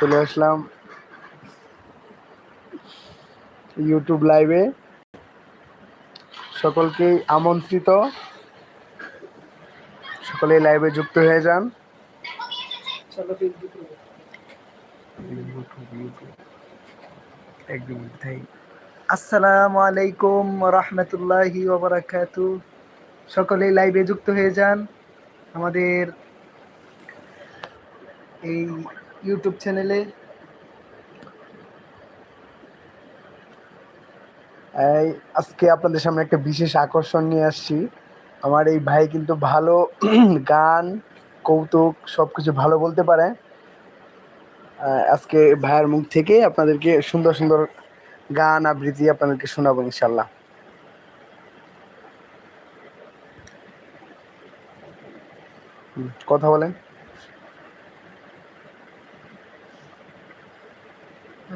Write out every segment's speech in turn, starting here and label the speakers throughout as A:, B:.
A: চলে আসলাম ইউটিউব লাইভে সকলকেই আমন্ত্রিত। সকলে লাইভে যুক্ত হয়ে যান।
B: আসসালামু আলাইকুম রহমতুল্লাহি ওবরাকাতু সকলে লাইভে যুক্ত হয়ে যান। আমাদের এই ইউটিউব চ্যানেলে
A: আজকে আপনাদের সামনে একটা বিশেষ আকর্ষণ নিয়ে আসছি। আমার এই ভাই কিন্তু ভালো গান, কৌতুক সব কিছু ভালো বলতে পারে। আজকে ভাইয়ের মুখ থেকে আপনাদেরকে সুন্দর সুন্দর গান, আবৃত্তি আপনাদেরকে শোনাবো ইনশাল্লাহ কথা বলেন।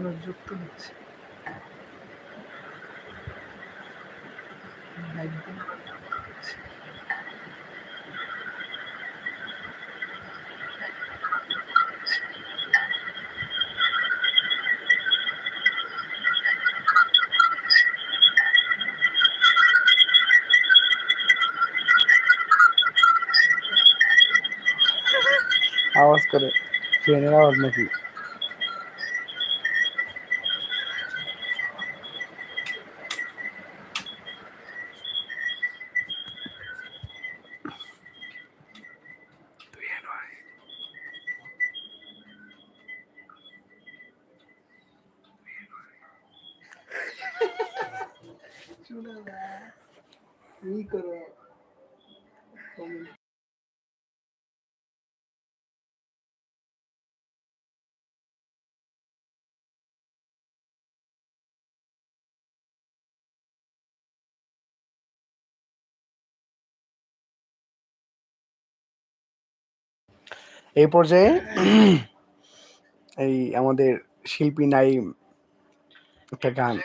B: মানুষ যুক্ত হচ্ছে।
A: আওয়াজ করে। ট্রেনের আওয়াজ নাকি? এই পর্যায়ে এই আমাদের শিল্পী নাইম একটা গান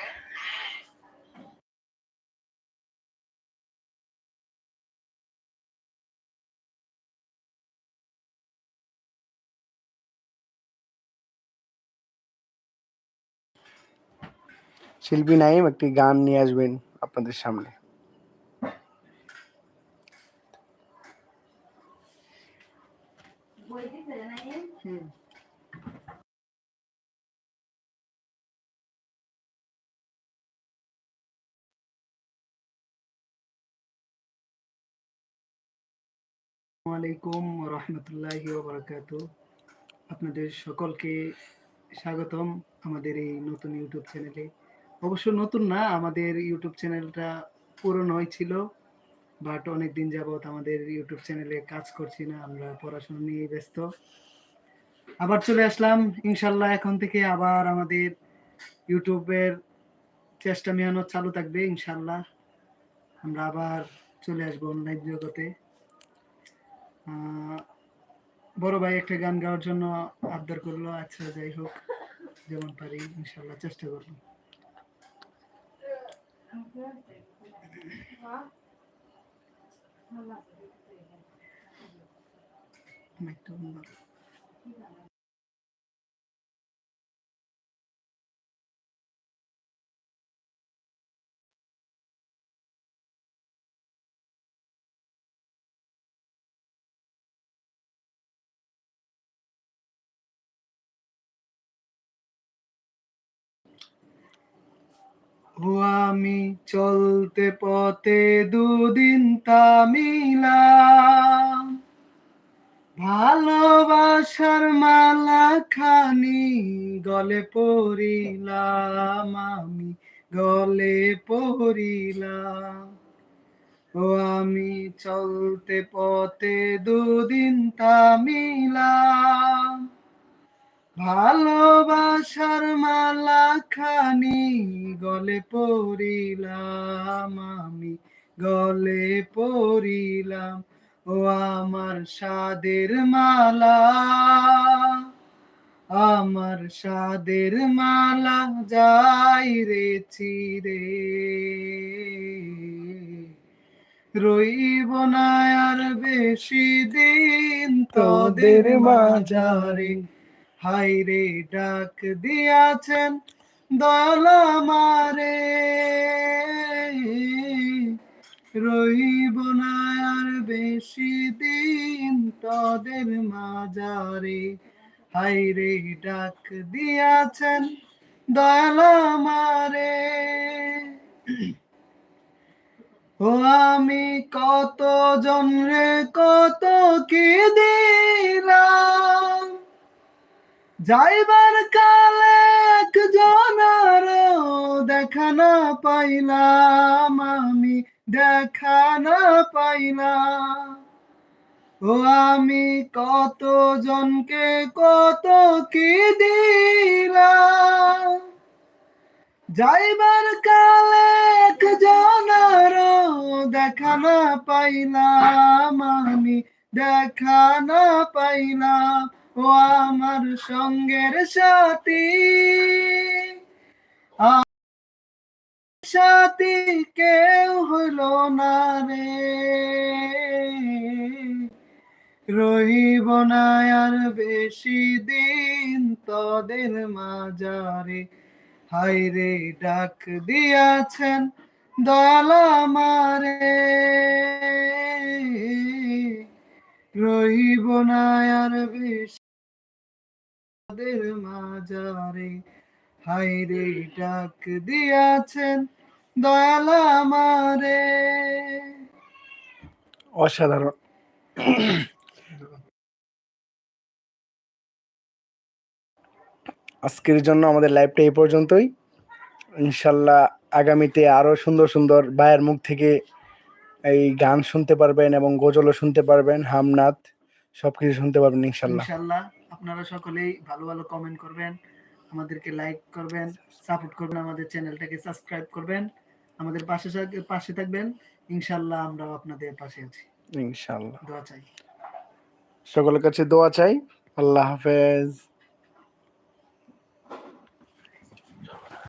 A: শিল্পী নাইম একটি গান নিয়ে আসবেন আপনাদের সামনে
B: হুম আলাইকুম রহমতুল্লাহি ওবরাকাতু আপনাদের সকলকে স্বাগতম আমাদের এই নতুন ইউটিউব চ্যানেলে অবশ্য নতুন না, আমাদের ইউটিউব চ্যানেলটা পুরনোই ছিল বাট অনেক দিন যাবত আমাদের ইউটিউব চ্যানেলে কাজ করছি না, আমরা পড়াশোনা নিয়ে ব্যস্ত। আবার চলে আসলাম, ইনশাল্লাহ এখন থেকে আবার আমাদের ইউটিউবের চেষ্টা মেহনত চালু থাকবে, ইনশাল্লাহ। আমরা আবার চলে আসব অনলাইন জগতে। বড় ভাই একটা গান গাওয়ার জন্য আবদার করল আচ্ছা যাই হোক, যেমন পারি, ইনশাল্লাহ চেষ্টা করব। Matumbak. ও আমি চলতে পথে দুদিন তামিলাম। ভালোবাসার মালা খানি গলে পড়িলাম, আমি গলে পড়িলাম। ও আমি চলতে পথে দুদিন তামিলাম। ভালোবাসার মালা খানি গলে পড়িলাম আমি গলে পড়িলাম ও আমার সাদের মালা আমার সাদের মালা যাই রে চিরে। রইব না আর বেশি দিন তোদের মাঝারে হাই রে ডাক দিয়াছেন দয়াল মারে রইব না আর বেশি দিন তোদের মাজারে। হাই রে ডাক দিয়াছেন দয়াল মারে ও আমি কত জনরে কত কি দিলাম? যাইবার কালে একজনের দেখা না পাইলাম, আমি দেখা না পাইলাম। ও আমি কত জনকে কত কি দিলাম? যাইবার কালে একজনের দেখা না পাইলাম, আমি দেখা না পাইলাম। ও আমার সঙ্গের সাথী। সাথী কেউ হইল না রে। রহিব না আর বেশি দিন তোদের মাজারে। হাই রে, ডাক দিয়াছেন দয়াল আমারে। রহিব না আর বেশি তোদের মাজারে। হাই রে ডাক দিয়াছেন দয়াল আমারে।
A: অসাধারণ। আজকের জন্য আমাদের লাইভটা এই পর্যন্তই। ইনশাল্লাহ আগামীতে আরও সুন্দর সুন্দর ভাইয়ের মুখ থেকে এই গান শুনতে পারবেন এবং গজলও শুনতে পারবেন হামনাথ সবকিছু শুনতে পারবেন ইনশাল্লাহ।
B: ইনশাল্লাহ। আপনারা সকলেই ভালো ভালো কমেন্ট করবেন আমাদেরকে লাইক করবেন সাপোর্ট করবেন আমাদের চ্যানেলটাকে সাবস্ক্রাইব করবেন আমাদের পাশে পাশে থাকবেন ইনশাল্লাহ আমরাও আপনাদের পাশে আছি।
A: ইনশাল্লাহ
B: দোয়া চাই।
A: সকলের কাছে দোয়া চাই। আল্লাহ হাফেজ।